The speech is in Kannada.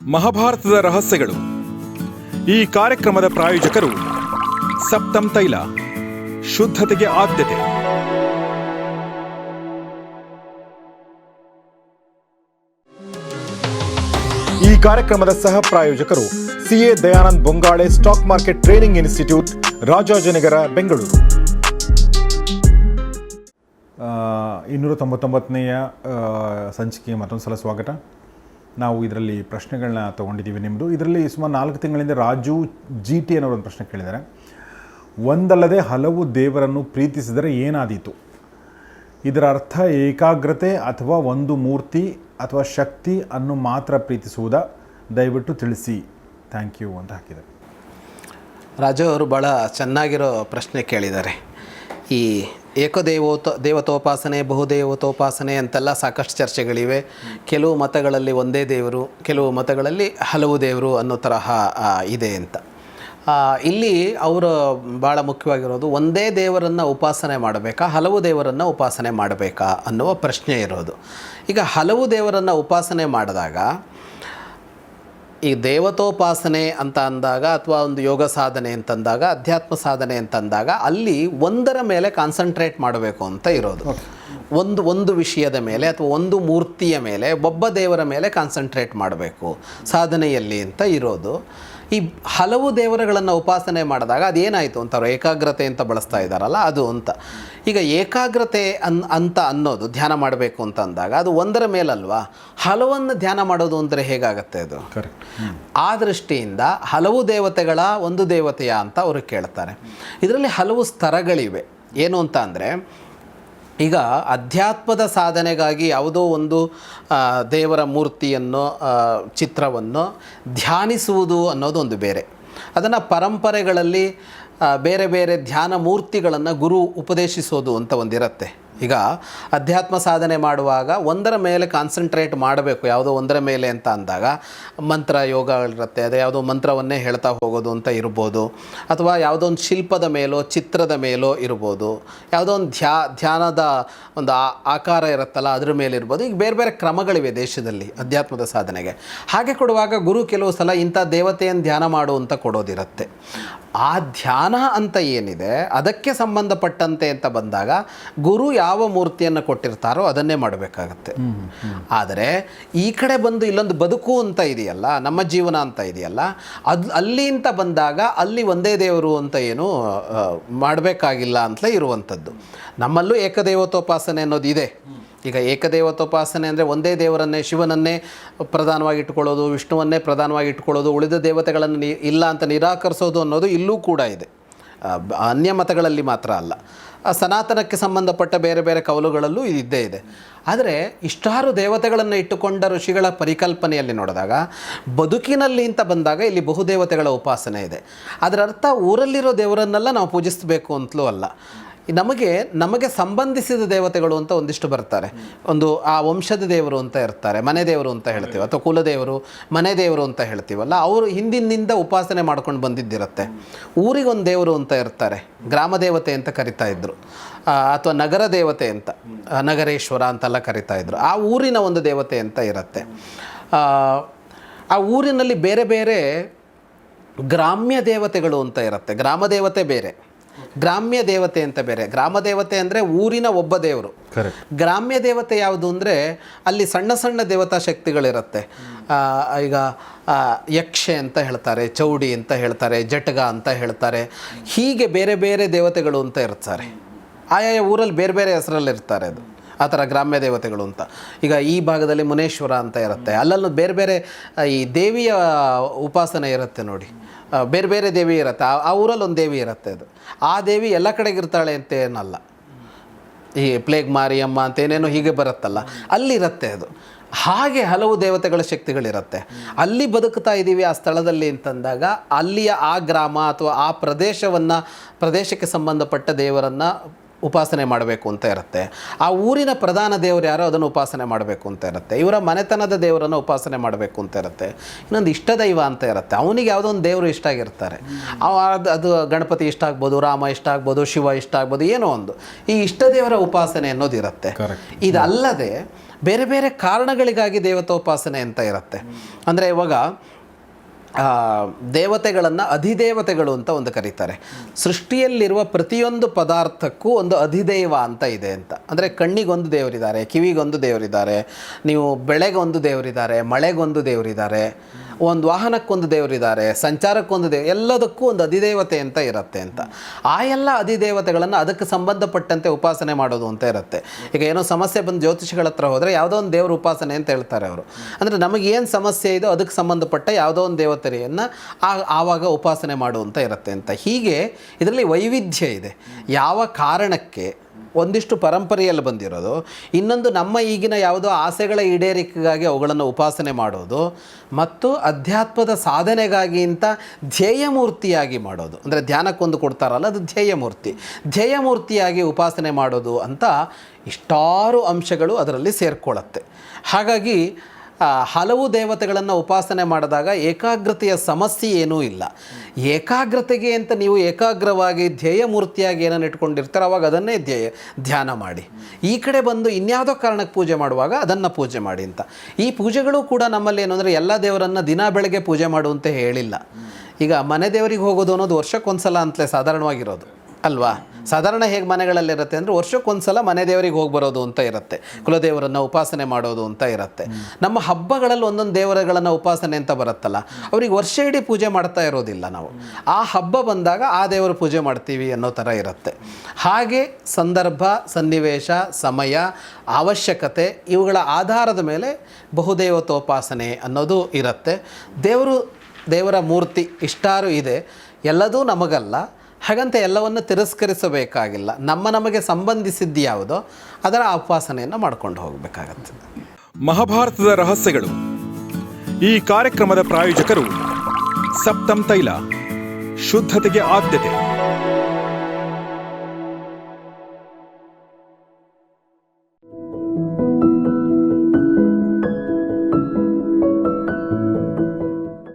ಮಹಾಭಾರತದ ರಹಸ್ಯಗಳು. ಈ ಕಾರ್ಯಕ್ರಮದ ಪ್ರಾಯೋಜಕರು ಸಪ್ತಂ ತೈಲ, ಶುದ್ಧತೆಗೆ ಆದ್ಯತೆ. ಈ ಕಾರ್ಯಕ್ರಮದ ಸಹ ಪ್ರಾಯೋಜಕರು CA Dayanand Bongale stock market training institute, Rajajinagar, Bengaluru. ಇನ್ನೂರ ತೊಂಬತ್ತೊಂಬತ್ತನೆಯ ಸಂಚಿಕೆ ಮತ್ತೊಂದು ಸಲ ಸ್ವಾಗತ. ನಾವು ಇದರಲ್ಲಿ ಪ್ರಶ್ನೆಗಳನ್ನ ತೊಗೊಂಡಿದ್ದೀವಿ ನಿಮ್ಮದು ಇದರಲ್ಲಿ ಸುಮಾರು ನಾಲ್ಕು ತಿಂಗಳಿಂದ ರಾಜು ಜಿ ಟಿ ಅನ್ನೋರು ಒಂದು ಪ್ರಶ್ನೆ ಕೇಳಿದ್ದಾರೆ. ಒಂದಲ್ಲದೆ ಹಲವು ದೇವರನ್ನು ಪ್ರೀತಿಸಿದರೆ ಏನಾದೀತು? ಇದರ ಅರ್ಥ ಏಕಾಗ್ರತೆ ಅಥವಾ ಒಂದು ಮೂರ್ತಿ ಅಥವಾ ಶಕ್ತಿ ಅನ್ನು ಮಾತ್ರ ಪ್ರೀತಿಸುವುದಾ? ದಯವಿಟ್ಟು ತಿಳಿಸಿ. ಥ್ಯಾಂಕ್ ಯು ಅಂತ ಹಾಕಿದ್ದಾರೆ. ರಾಜು ಅವರು ಭಾಳ ಚೆನ್ನಾಗಿರೋ ಪ್ರಶ್ನೆ ಕೇಳಿದ್ದಾರೆ. ಈ ಏಕದೇವೋತ, ದೇವತೋಪಾಸನೆ, ಬಹುದೇವತೋಪಾಸನೆ ಅಂತೆಲ್ಲ ಸಾಕಷ್ಟು ಚರ್ಚೆಗಳಿವೆ. ಕೆಲವು ಮತಗಳಲ್ಲಿ ಒಂದೇ ದೇವರು, ಕೆಲವು ಮತಗಳಲ್ಲಿ ಹಲವು ದೇವರು ಅನ್ನೋ ತರಹ ಇದೆ ಅಂತ. ಇಲ್ಲಿ ಅವರು ಭಾಳ ಮುಖ್ಯವಾಗಿರೋದು ಒಂದೇ ದೇವರನ್ನು ಉಪಾಸನೆ ಮಾಡಬೇಕಾ, ಹಲವು ದೇವರನ್ನು ಉಪಾಸನೆ ಮಾಡಬೇಕಾ ಅನ್ನುವ ಪ್ರಶ್ನೆ ಇರೋದು. ಈಗ ಹಲವು ದೇವರನ್ನು ಉಪಾಸನೆ ಮಾಡಿದಾಗ ಈ ದೇವತೋಪಾಸನೆ ಅಂತ ಅಂದಾಗ ಅಥವಾ ಒಂದು ಯೋಗ ಸಾಧನೆ ಅಂತಂದಾಗ ಅಧ್ಯಾತ್ಮ ಸಾಧನೆ ಅಂತಂದಾಗ ಅಲ್ಲಿ ಒಂದರ ಮೇಲೆ ಕಾನ್ಸಂಟ್ರೇಟ್ ಮಾಡಬೇಕು ಅಂತ ಇರೋದು. ಒಂದು ಒಂದು ವಿಷಯದ ಮೇಲೆ ಅಥವಾ ಒಂದು ಮೂರ್ತಿಯ ಮೇಲೆ ಒಬ್ಬ ದೇವರ ಮೇಲೆ ಕಾನ್ಸಂಟ್ರೇಟ್ ಮಾಡಬೇಕು. ಸಾಧನೆಯಲ್ಲಿ ಅಂತ ಇರೋದು. ಈ ಹಲವು ದೇವರುಗಳನ್ನು ಉಪಾಸನೆ ಮಾಡಿದಾಗ ಅದೇನಾಯಿತು ಅಂತಾರೆ ಏಕಾಗ್ರತೆ ಅಂತ ಬಳಸ್ತಾ ಇದ್ದಾರಲ್ಲ ಅದು ಅಂತ. ಈಗ ಏಕಾಗ್ರತೆ ಅನ್ ಅಂತ ಅನ್ನೋದು ಧ್ಯಾನ ಮಾಡಬೇಕು ಅಂತ ಅಂದಾಗ ಅದು ಒಂದರ ಮೇಲಲ್ವಾ? ಹಲವನ್ನು ಧ್ಯಾನ ಮಾಡೋದು ಅಂದರೆ ಹೇಗಾಗತ್ತೆ ಅದು? ಕರೆಕ್ಟ್ ಆ ದೃಷ್ಟಿಯಿಂದ ಹಲವು ದೇವತೆಗಳ ಒಂದು ದೇವತೆಯ ಅಂತ ಅವರು ಕೇಳ್ತಾರೆ. ಇದರಲ್ಲಿ ಹಲವು ಸ್ತರಗಳಿವೆ. ಏನು ಅಂತ ಅಂದರೆ ಈಗ ಅಧ್ಯಾತ್ಮದ ಸಾಧನೆಗಾಗಿ ಯಾವುದೋ ಒಂದು ದೇವರ ಮೂರ್ತಿಯನ್ನು ಚಿತ್ರವನ್ನು ಧ್ಯಾನಿಸುವುದು ಅನ್ನೋದು ಒಂದು ಬೇರೆ. ಅದನ್ನು ಪರಂಪರೆಗಳಲ್ಲಿ ಬೇರೆ ಬೇರೆ ಧ್ಯಾನ ಮೂರ್ತಿಗಳನ್ನು ಗುರು ಉಪದೇಶಿಸೋದು ಅಂತ ಒಂದಿರುತ್ತೆ. ಈಗ ಅಧ್ಯಾತ್ಮ ಸಾಧನೆ ಮಾಡುವಾಗ ಒಂದರ ಮೇಲೆ ಕಾನ್ಸಂಟ್ರೇಟ್ ಮಾಡಬೇಕು. ಯಾವುದೋ ಒಂದರ ಮೇಲೆ ಅಂತ ಅಂದಾಗ ಮಂತ್ರ ಯೋಗಗಳಿರುತ್ತೆ. ಅದೇ ಯಾವುದೋ ಮಂತ್ರವನ್ನೇ ಹೇಳ್ತಾ ಹೋಗೋದು ಅಂತ ಇರ್ಬೋದು. ಅಥವಾ ಯಾವುದೋ ಒಂದು ಶಿಲ್ಪದ ಮೇಲೋ, ಚಿತ್ರದ ಮೇಲೋ ಇರ್ಬೋದು. ಯಾವುದೋ ಒಂದು ಧ್ಯಾ, ಧ್ಯಾನದ ಒಂದು ಆಕಾರ ಇರುತ್ತಲ್ಲ, ಅದ್ರ ಮೇಲೆ ಇರ್ಬೋದು. ಈಗ ಬೇರೆ ಬೇರೆ ಕ್ರಮಗಳಿವೆ ದೇಶದಲ್ಲಿ ಅಧ್ಯಾತ್ಮದ ಸಾಧನೆಗೆ. ಹಾಗೆ ಕೊಡುವಾಗ ಗುರು ಕೆಲವು ಸಲ ಇಂಥ ದೇವತೆಯನ್ನು ಧ್ಯಾನ ಮಾಡು ಅಂತ ಕೊಡೋದಿರುತ್ತೆ. ಆ ಧ್ಯಾನ ಅಂತ ಏನಿದೆ, ಅದಕ್ಕೆ ಸಂಬಂಧಪಟ್ಟಂತೆ ಅಂತ ಬಂದಾಗ ಗುರು ಯಾವ ಮೂರ್ತಿಯನ್ನು ಕೊಟ್ಟಿರ್ತಾರೋ ಅದನ್ನೇ ಮಾಡಬೇಕಾಗತ್ತೆ. ಆದರೆ ಈ ಕಡೆ ಬಂದು ಇಲ್ಲೊಂದು ಬದುಕು ಅಂತ ಇದೆಯಲ್ಲ, ನಮ್ಮ ಜೀವನ ಅಂತ ಇದೆಯಲ್ಲ, ಅದು ಅಲ್ಲಿ ಅಂತ ಬಂದಾಗ ಅಲ್ಲಿ ಒಂದೇ ದೇವರು ಅಂತ ಏನು ಮಾಡಬೇಕಾಗಿಲ್ಲ ಅಂತಲೇ ಇರುವಂಥದ್ದು. ನಮ್ಮಲ್ಲೂ ಏಕದೇವತೋಪಾಸನೆ ಅನ್ನೋದು ಇದೆ. ಈಗ ಏಕದೇವತೋಪಾಸನೆ ಅಂದರೆ ಒಂದೇ ದೇವರನ್ನೇ, ಶಿವನನ್ನೇ ಪ್ರಧಾನವಾಗಿ ಇಟ್ಕೊಳ್ಳೋದು ವಿಷ್ಣುವನ್ನೇ ಪ್ರಧಾನವಾಗಿ ಇಟ್ಕೊಳ್ಳೋದು ಉಳಿದ ದೇವತೆಗಳನ್ನು ಇಲ್ಲ ಅಂತ ನಿರಾಕರಿಸೋದು ಅನ್ನೋದು ಇಲ್ಲೂ ಕೂಡ ಇದೆ. ಅನ್ಯ ಮತಗಳಲ್ಲಿ ಮಾತ್ರ ಅಲ್ಲ. ಸನಾತನಕ್ಕೆ ಸಂಬಂಧಪಟ್ಟ ಬೇರೆ ಬೇರೆ ಕವಲುಗಳಲ್ಲೂ ಇದು ಇದ್ದೇ ಇದೆ. ಆದರೆ ಇಷ್ಟಾರು ದೇವತೆಗಳನ್ನು ಇಟ್ಟುಕೊಂಡ ಋಷಿಗಳ ಪರಿಕಲ್ಪನೆಯಲ್ಲಿ ನೋಡಿದಾಗ, ಬದುಕಿನಲ್ಲಿ ಅಂತ ಬಂದಾಗ ಇಲ್ಲಿ ಬಹುದೇವತೆಗಳ ಉಪಾಸನೆ ಇದೆ. ಅದರ ಅರ್ಥ ಊರಲ್ಲಿರೋ ದೇವರನ್ನೆಲ್ಲ ನಾವು ಪೂಜಿಸಬೇಕು ಅಂತಲೂ ಅಲ್ಲ. ನಮಗೆ ನಮಗೆ ಸಂಬಂಧಿಸಿದ ದೇವತೆಗಳು ಅಂತ ಒಂದಿಷ್ಟು ಬರ್ತಾರೆ. ಒಂದು ಆ ವಂಶದ ದೇವರು ಅಂತ ಇರ್ತಾರೆ ಮನೆ ದೇವರು ಅಂತ ಹೇಳ್ತೀವಿ ಅಥವಾ ಕುಲದೇವರು ಮನೆ ದೇವರು ಅಂತ ಹೇಳ್ತೀವಲ್ಲ ಅವರು ಹಿಂದಿನಿಂದ ಉಪಾಸನೆ ಮಾಡ್ಕೊಂಡು ಬಂದಿದ್ದಿರುತ್ತೆ. ಊರಿಗೊಂದು ದೇವರು ಅಂತ ಇರ್ತಾರೆ ಗ್ರಾಮ ದೇವತೆ ಅಂತ ಕರಿತಾ ಇದ್ರು. ಅಥವಾ ನಗರ ದೇವತೆ ಅಂತ ನಗರೇಶ್ವರ ಅಂತೆಲ್ಲ ಕರಿತಾ ಇದ್ರು. ಆ ಊರಿನ ಒಂದು ದೇವತೆ ಅಂತ ಇರುತ್ತೆ. ಆ, ಆ ಊರಿನಲ್ಲಿ ಬೇರೆ ಬೇರೆ ಗ್ರಾಮ್ಯ ದೇವತೆಗಳು ಅಂತ ಇರುತ್ತೆ. ಗ್ರಾಮ ದೇವತೆ ಬೇರೆ. ಗ್ರಾಮ್ಯ ದೇವತೆ ಅಂತ ಬೇರೆ. ಗ್ರಾಮ ದೇವತೆ ಅಂದರೆ ಊರಿನ ಒಬ್ಬ ದೇವರು. ಗ್ರಾಮ್ಯ ದೇವತೆ ಯಾವುದು ಅಂದರೆ ಅಲ್ಲಿ ಸಣ್ಣ ಸಣ್ಣ ದೇವತಾ ಶಕ್ತಿಗಳಿರುತ್ತೆ. ಈಗ ಯಕ್ಷೆ ಅಂತ ಹೇಳ್ತಾರೆ ಚೌಡಿ ಅಂತ ಹೇಳ್ತಾರೆ ಜಟಗ ಅಂತ ಹೇಳ್ತಾರೆ. ಹೀಗೆ ಬೇರೆ ಬೇರೆ ದೇವತೆಗಳು ಅಂತ ಇರ್ತಾರೆ. ಆಯಾಯ ಊರಲ್ಲಿ ಬೇರೆ ಬೇರೆ ಹೆಸರಲ್ಲಿ ಇರ್ತಾರೆ ಅದು. ಆ ಥರ ಗ್ರಾಮ್ಯ ದೇವತೆಗಳು ಅಂತ. ಈಗ ಈ ಭಾಗದಲ್ಲಿ ಮುನೇಶ್ವರ ಅಂತ ಇರುತ್ತೆ. ಅಲ್ಲಲ್ಲೂ ಬೇರೆ ಬೇರೆ ಈ ದೇವಿಯ ಉಪಾಸನೆ ಇರುತ್ತೆ ನೋಡಿ. ಬೇರೆ ಬೇರೆ ದೇವಿ ಇರುತ್ತೆ. ಆ- ಊರಲ್ಲಿ ಒಂದು ದೇವಿ ಇರುತ್ತೆ ಅದು. ಆ ದೇವಿ ಎಲ್ಲ ಕಡೆಗಿರ್ತಾಳೆ ಅಂತ ಏನಲ್ಲ. ಈ ಪ್ಲೇಗ್ ಮಾರಿಯಮ್ಮ ಅಂತ ಏನೇನೋ ಹೀಗೆ ಬರುತ್ತಲ್ಲ. ಅಲ್ಲಿರುತ್ತೆ ಅದು. ಹಾಗೆ ಹಲವು ದೇವತೆಗಳ ಶಕ್ತಿಗಳಿರುತ್ತೆ. ಅಲ್ಲಿ ಬದುಕ್ತಾ ಇದ್ದೀವಿ ಆ ಸ್ಥಳದಲ್ಲಿ ಅಂತಂದಾಗ ಅಲ್ಲಿಯ ಆ ಗ್ರಾಮ ಅಥವಾ ಆ ಪ್ರದೇಶವನ್ನು, ಪ್ರದೇಶಕ್ಕೆ ಸಂಬಂಧಪಟ್ಟ ದೇವರನ್ನು ಉಪಾಸನೆ ಮಾಡಬೇಕು ಅಂತ ಇರುತ್ತೆ. ಆ ಊರಿನ ಪ್ರಧಾನ ದೇವರು ಯಾರೋ ಅದನ್ನು ಉಪಾಸನೆ ಮಾಡಬೇಕು ಅಂತ ಇರುತ್ತೆ. ಇವರ ಮನೆತನದ ದೇವರನ್ನು ಉಪಾಸನೆ ಮಾಡಬೇಕು ಅಂತ ಇರುತ್ತೆ. ಇನ್ನೊಂದು ಇಷ್ಟ ದೈವ ಅಂತ ಇರುತ್ತೆ. ಅವನಿಗೆ ಯಾವುದೋ ಒಂದು ದೇವರು ಇಷ್ಟ ಆಗಿರ್ತಾರೆ. ಅದು- ಅದು ಗಣಪತಿ ಇಷ್ಟ ಆಗ್ಬೋದು ರಾಮ ಇಷ್ಟ ಆಗ್ಬೋದು ಶಿವ ಇಷ್ಟ ಆಗ್ಬೋದು ಏನೋ ಒಂದು. ಈ ಇಷ್ಟ ದೇವರ ಉಪಾಸನೆ ಅನ್ನೋದು ಇರುತ್ತೆ. ಇದಲ್ಲದೆ ಬೇರೆ ಬೇರೆ ಕಾರಣಗಳಿಗಾಗಿ ದೇವತೋಪಾಸನೆ ಅಂತ ಇರುತ್ತೆ. ಅಂದರೆ ಇವಾಗ ದೇವತೆಗಳನ್ನು ಅಧಿದೇವತೆಗಳು ಅಂತ ಒಂದು ಕರೀತಾರೆ. ಸೃಷ್ಟಿಯಲ್ಲಿರುವ ಪ್ರತಿಯೊಂದು ಪದಾರ್ಥಕ್ಕೂ ಒಂದು ಅಧಿದೇವ ಅಂತ ಇದೆ ಅಂತ. ಅಂದರೆ ಕಣ್ಣಿಗೊಂದು ದೇವರಿದ್ದಾರೆ, ಕಿವಿಗೊಂದು ದೇವರಿದ್ದಾರೆ, ನೀವು ಬೆಳೆಗೊಂದು ದೇವರಿದ್ದಾರೆ, ಮಳೆಗೊಂದು ದೇವರಿದ್ದಾರೆ. ಒಂದು ವಾಹನಕ್ಕೊಂದು ದೇವರಿದ್ದಾರೆ ಸಂಚಾರಕ್ಕೊಂದು ದೇವ ಎಲ್ಲದಕ್ಕೂ ಒಂದು ಅಧಿದೇವತೆ ಅಂತ ಇರುತ್ತೆ ಅಂತ. ಆ ಎಲ್ಲ ಅಧಿದೇವತೆಗಳನ್ನು ಅದಕ್ಕೆ ಸಂಬಂಧಪಟ್ಟಂತೆ ಉಪಾಸನೆ ಮಾಡೋದು ಅಂತ ಇರುತ್ತೆ. ಈಗ ಏನೋ ಸಮಸ್ಯೆ ಬಂದು ಜ್ಯೋತಿಷಿಗಳ ಹತ್ರ ಹೋದರೆ ಯಾವುದೋ ಒಂದು ದೇವರ ಉಪಾಸನೆ ಅಂತ ಹೇಳ್ತಾರೆ ಅವರು. ಅಂದರೆ ನಮಗೆ ಏನು ಸಮಸ್ಯೆ ಇದೋ ಅದಕ್ಕೆ ಸಂಬಂಧಪಟ್ಟ ಯಾವುದೋ ಒಂದು ದೇವತೆಯನ್ನು ಆ, ಆವಾಗ ಉಪಾಸನೆ ಮಾಡು ಅಂತ ಇರುತ್ತೆ ಅಂತ. ಹೀಗೆ ಇದರಲ್ಲಿ ವೈವಿಧ್ಯ ಇದೆ. ಯಾವ ಕಾರಣಕ್ಕೆ ಒಂದಿಷ್ಟು ಪರಂಪರೆಯಲ್ಲಿ ಬಂದಿರೋದು. ಇನ್ನೊಂದು ನಮ್ಮ ಈಗಿನ ಯಾವುದೋ ಆಸೆಗಳ ಈಡೇರಿಕೆಗಾಗಿ ಅವುಗಳನ್ನು ಉಪಾಸನೆ ಮಾಡೋದು ಮತ್ತು ಅಧ್ಯಾತ್ಮದ ಸಾಧನೆಗಾಗಿ ಅಂತ ಧ್ಯೇಯಮೂರ್ತಿಯಾಗಿ ಮಾಡೋದು. ಅಂದರೆ ಧ್ಯಾನಕ್ಕೊಂದು ಕೊಡ್ತಾರಲ್ಲ, ಅದು ಧ್ಯೇಯಮೂರ್ತಿ. ಧ್ಯೇಯಮೂರ್ತಿಯಾಗಿ ಉಪಾಸನೆ ಮಾಡೋದು ಅಂತ ಇಷ್ಟಾರು ಅಂಶಗಳು ಅದರಲ್ಲಿ ಸೇರಿಕೊಳ್ಳುತ್ತೆ. ಹಾಗಾಗಿ ಹಲವು ದೇವತೆಗಳನ್ನು ಉಪಾಸನೆ ಮಾಡಿದಾಗ ಏಕಾಗ್ರತೆಯ ಸಮಸ್ಯೆ ಏನೂ ಇಲ್ಲ. ಏಕಾಗ್ರತೆಗೆ ಅಂತ ನೀವು ಏಕಾಗ್ರವಾಗಿ ಧ್ಯೇಯ ಮೂರ್ತಿಯಾಗಿ ಏನನ್ನು ಇಟ್ಕೊಂಡಿರ್ತಾರೆ ಅವಾಗ ಅದನ್ನೇ ಧ್ಯೇಯ, ಧ್ಯಾನ ಮಾಡಿ. ಈ ಕಡೆ ಬಂದು ಇನ್ಯಾವುದೋ ಕಾರಣಕ್ಕೆ ಪೂಜೆ ಮಾಡುವಾಗ ಅದನ್ನು ಪೂಜೆ ಮಾಡಿ ಅಂತ. ಈ ಪೂಜೆಗಳು ಕೂಡ ನಮ್ಮಲ್ಲಿ ಏನು ಅಂದರೆ ಎಲ್ಲ ದೇವರನ್ನು ದಿನ ಬೆಳಗ್ಗೆ ಪೂಜೆ ಮಾಡುವಂತೆ ಹೇಳಿಲ್ಲ. ಈಗ ಮನೆ ದೇವರಿಗೆ ಹೋಗೋದು ಅನ್ನೋದು ವರ್ಷಕ್ಕೊಂದ್ಸಲ ಅಂತಲೇ ಸಾಧಾರಣವಾಗಿರೋದು. ಅಲ್ವಾ? ಸಾಧಾರಣ ಹೇಗೆ ಮನೆಗಳಲ್ಲಿರುತ್ತೆ ಅಂದರೆ ವರ್ಷಕ್ಕೊಂದ್ಸಲ ಮನೆ ದೇವರಿಗೆ ಹೋಗಿ ಬರೋದು ಅಂತ ಇರುತ್ತೆ. ಕುಲದೇವರನ್ನು ಉಪಾಸನೆ ಮಾಡೋದು ಅಂತ ಇರುತ್ತೆ. ನಮ್ಮ ಹಬ್ಬಗಳಲ್ಲಿ ಒಂದೊಂದು ದೇವರುಗಳನ್ನು ಉಪಾಸನೆ ಅಂತ ಬರುತ್ತಲ್ಲ, ಅವ್ರಿಗೆ ವರ್ಷ ಇಡೀ ಪೂಜೆ ಮಾಡ್ತಾ ಇರೋದಿಲ್ಲ ನಾವು. ಆ ಹಬ್ಬ ಬಂದಾಗ ಆ ದೇವರ ಪೂಜೆ ಮಾಡ್ತೀವಿ ಅನ್ನೋ ಥರ ಇರುತ್ತೆ. ಹಾಗೆ ಸಂದರ್ಭ, ಸನ್ನಿವೇಶ, ಸಮಯ, ಅವಶ್ಯಕತೆ ಇವುಗಳ ಆಧಾರದ ಮೇಲೆ ಬಹುದೇವತೋಪಾಸನೆ ಅನ್ನೋದು ಇರುತ್ತೆ. ದೇವರು, ದೇವರ ಮೂರ್ತಿ ಇಷ್ಟಾರು ಇದೆ. ಎಲ್ಲದೂ ನಮಗಲ್ಲ. ಹಾಗಂತ ಎಲ್ಲವನ್ನು ತಿರಸ್ಕರಿಸಬೇಕಾಗಿಲ್ಲ. ನಮ್ಮ ನಮಗೆ ಸಂಬಂಧಿಸಿದ್ದು ಯಾವುದೋ ಅದರ ಉಪಾಸನೆಯನ್ನು ಮಾಡ್ಕೊಂಡು ಹೋಗಬೇಕಾಗತ್ತೆ. ಮಹಾಭಾರತದ ರಹಸ್ಯಗಳು. ಈ ಕಾರ್ಯಕ್ರಮದ ಪ್ರಾಯೋಜಕರು ಸಪ್ತಂ ತೈಲ, ಶುದ್ಧತೆಗೆ ಆದ್ಯತೆ.